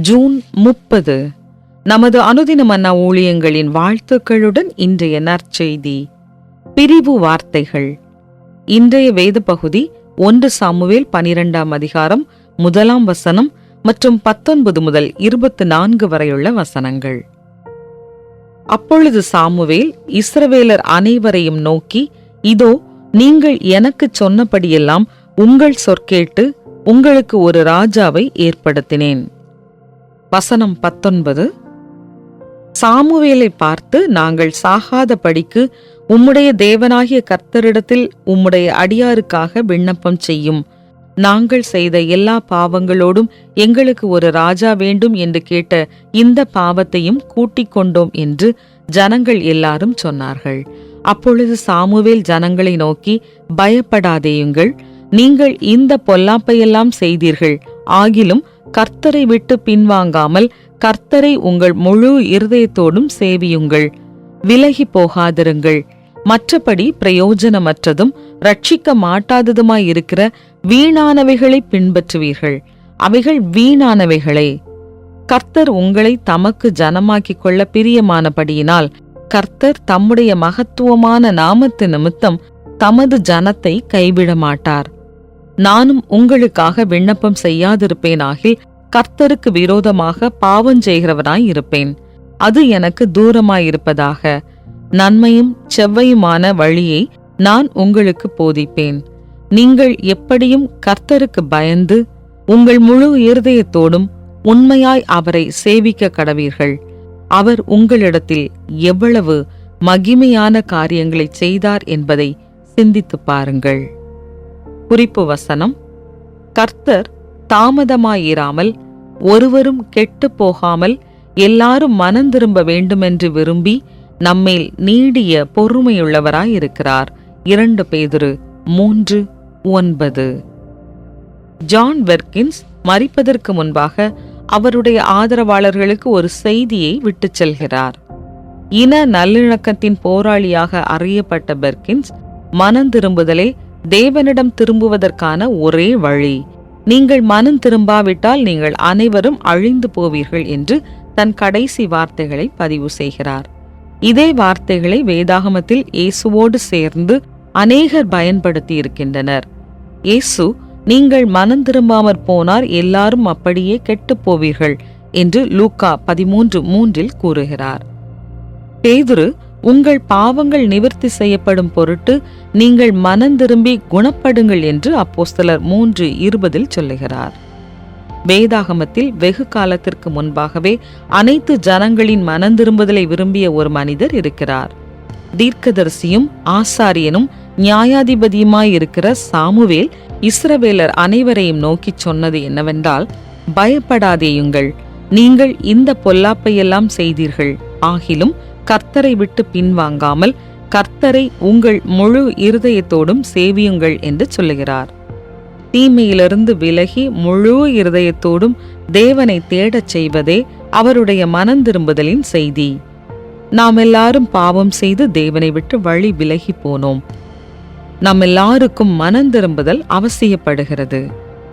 June முப்பது. நமது அனுதின மன்னா ஊழியங்களின் வாழ்த்துக்களுடன் இன்றைய நற்செய்தி பிரிவு வார்த்தைகள். இன்றைய வேத பகுதி ஒன்று சாமுவேல் பனிரெண்டாம் அதிகாரம் முதலாம் வசனம் மற்றும் பத்தொன்பது முதல் இருபத்து நான்கு வரையுள்ள வசனங்கள். அப்பொழுது சாமுவேல் இஸ்ரவேலர் அனைவரையும் நோக்கி இதோ நீங்கள் எனக்குச் சொன்னபடியெல்லாம் உங்கள் சொற்கேட்டு உங்களுக்கு ஒரு ராஜாவை ஏற்படுத்தினேன். வசனம் பத்தொன்பது. சாமுவேலை பார்த்து நாங்கள் சாகாதபடிக்கு உம்முடைய தேவனாகிய கர்த்தரிடத்தில் உம்முடைய அடியாருக்காக விண்ணப்பம் செய்யும். நாங்கள் செய்த எல்லா பாவங்களோடும் எங்களுக்கு ஒரு ராஜா வேண்டும் என்று கேட்ட இந்த பாவத்தையும் கூட்டிக் கொண்டோம் என்று ஜனங்கள் எல்லாரும் சொன்னார்கள். அப்பொழுது சாமுவேல் ஜனங்களை நோக்கி பயப்படாதேயுங்கள் நீங்கள் இந்த பொல்லாப்பையெல்லாம் செய்தீர்கள் ஆகிலும் கர்த்தரை விட்டு பின்வாங்காமல் கர்த்தரை உங்கள் முழு இருதயத்தோடும் சேவியுங்கள். விலகி போகாதிருங்கள். மற்றபடி பிரயோஜனமற்றதும் ரட்சிக்க மாட்டாததுமாயிருக்கிற வீணானவைகளை பின்பற்றுவீர்கள். அவைகள் வீணானவைகளே. கர்த்தர் உங்களை தமக்கு ஜனமாக்கிக் கொள்ள பிரியமானபடியினால் கர்த்தர் தம்முடைய மகத்துவமான நாமத்து நிமித்தம் தமது ஜனத்தை கைவிட மாட்டார் நானும் உங்களுக்காக விண்ணப்பம் செய்யாதிருப்பேனாகில் கர்த்தருக்கு விரோதமாக பாவம் செய்கிறவனாய் இருப்பேன். அது எனக்கு தூரமாயிருப்பதாக. நன்மையும் செவ்வையுமான வழியை நான் உங்களுக்கு போதிப்பேன். நீங்கள் எப்படியும் கர்த்தருக்கு பயந்து உங்கள் முழு இருதயத்தோடும் உண்மையாய் அவரை சேவிக்க கடவீர்கள். அவர் உங்களிடத்தில் எவ்வளவு மகிமையான காரியங்களை செய்தார் என்பதை சிந்தித்துப் பாருங்கள். குறிப்பு வசனம் கர்த்தர் தாமதமாயிராமல் ஒருவரும் கெட்டுப் போகாமல் எல்லாரும் மனம் திரும்ப வேண்டுமென்று விரும்பி நம்மேல் நீடிய பொறுமையுள்ளவராயிருக்கிறார். இரண்டு பேதுரு மூன்று ஒன்பது. ஜான் வெர்கின்ஸ் மறிப்பதற்கு முன்பாக அவருடைய ஆதரவாளர்களுக்கு ஒரு செய்தியை விட்டுச் செல்கிறார். இன நல்லிணக்கத்தின் போராளியாக அறியப்பட்ட பெர்கின்ஸ் மனம் திரும்புதலே தேவனிடம் திரும்புவதற்கான ஒரே வழி. நீங்கள் மனம் திரும்பாவிட்டால் நீங்கள் அனைவரும் அழிந்து போவீர்கள் என்று தன் கடைசி வார்த்தைகளை பதிவு செய்கிறார். இதே வார்த்தைகளை வேதாகமத்தில் இயேசுவோடு சேர்ந்து அநேகர் பயன்படுத்தி இருக்கின்றனர் இயேசு நீங்கள் மனம் திரும்பாமற் போனார் எல்லாரும் அப்படியே கெட்டுப் போவீர்கள் என்று லூக்கா பதிமூன்று மூன்றில் கூறுகிறார். பேதுரு உங்கள் பாவங்கள் நிவர்த்தி செய்யப்படும் பொருட்டு நீங்கள் மனம் திரும்பி குணப்படுங்கள் என்று அப்போஸ்தலர் மூன்று இருபதில் சொல்லுகிறார். வேதாகமத்தில் வெகு காலத்திற்கு முன்பாகவே அனைத்து ஜனங்களின் மனம் திரும்புதலை விரும்பிய ஒரு மனிதர் இருக்கிறார். தீர்க்கதரிசியும் ஆசாரியனும் நியாயாதிபதியுமாயிருக்கிற சாமுவேல் இஸ்ரவேலர் அனைவரையும் நோக்கிச் சொன்னது என்னவென்றால் பயப்படாதேயுங்கள் நீங்கள் இந்த பொல்லாப்பையெல்லாம் செய்தீர்கள் ஆகிலும் கர்த்தரை விட்டு பின்வாங்காமல் கர்த்தரை உங்கள் முழு இருதயத்தோடும் சேவியுங்கள் என்று சொல்லுகிறார். தீமையிலிருந்து விலகி முழு இருதயத்தோடும் தேவனை தேடச் செய்வதே அவருடைய மனந்திரும்புதலின் செய்தி. நாம் எல்லாரும் பாவம் செய்து தேவனை விட்டு வழி விலகி போனோம். நம் எல்லாருக்கும் மனந்திரும்புதல் அவசியப்படுகிறது.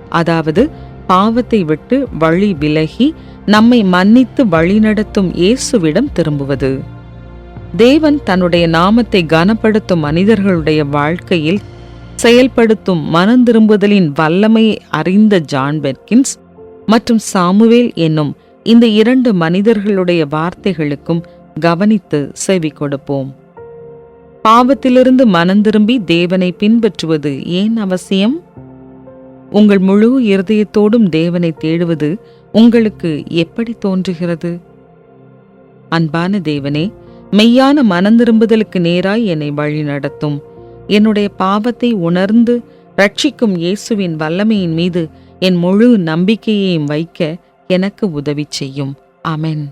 அதாவது பாவத்தை விட்டு வழி விலகி நம்மை மன்னித்து வழிநடத்தும் இயேசுவிடம் திரும்புவது. தேவன் தன்னுடைய நாமத்தை கனப்படுத்தும் மனிதர்களுடைய வாழ்க்கையில் செயல்படுத்தும் மனந்திரும்புதலின் வல்லமையை அறிந்த ஜான் பெர்கின்ஸ் மற்றும் சாமுவேல் என்னும் இந்த இரண்டு மனிதர்களுடைய வார்த்தைகளுக்கும் கவனித்து செவி கொடுப்போம். பாவத்திலிருந்து மனந்திரும்பி தேவனை பின்பற்றுவது ஏன் அவசியம்? உங்கள் முழு இருதயத்தோடும் தேவனை தேடுவது உங்களுக்கு எப்படி தோன்றுகிறது? அன்பான தேவனே மெய்யான மனந்திரும்புதலுக்கு நேராய் என்னை வழி நடத்தும். என்னுடைய பாவத்தை உணர்ந்து ரட்சிக்கும் இயேசுவின் வல்லமையின் மீது என் முழு நம்பிக்கையையும் வைக்க எனக்கு உதவி செய்யும். அமென்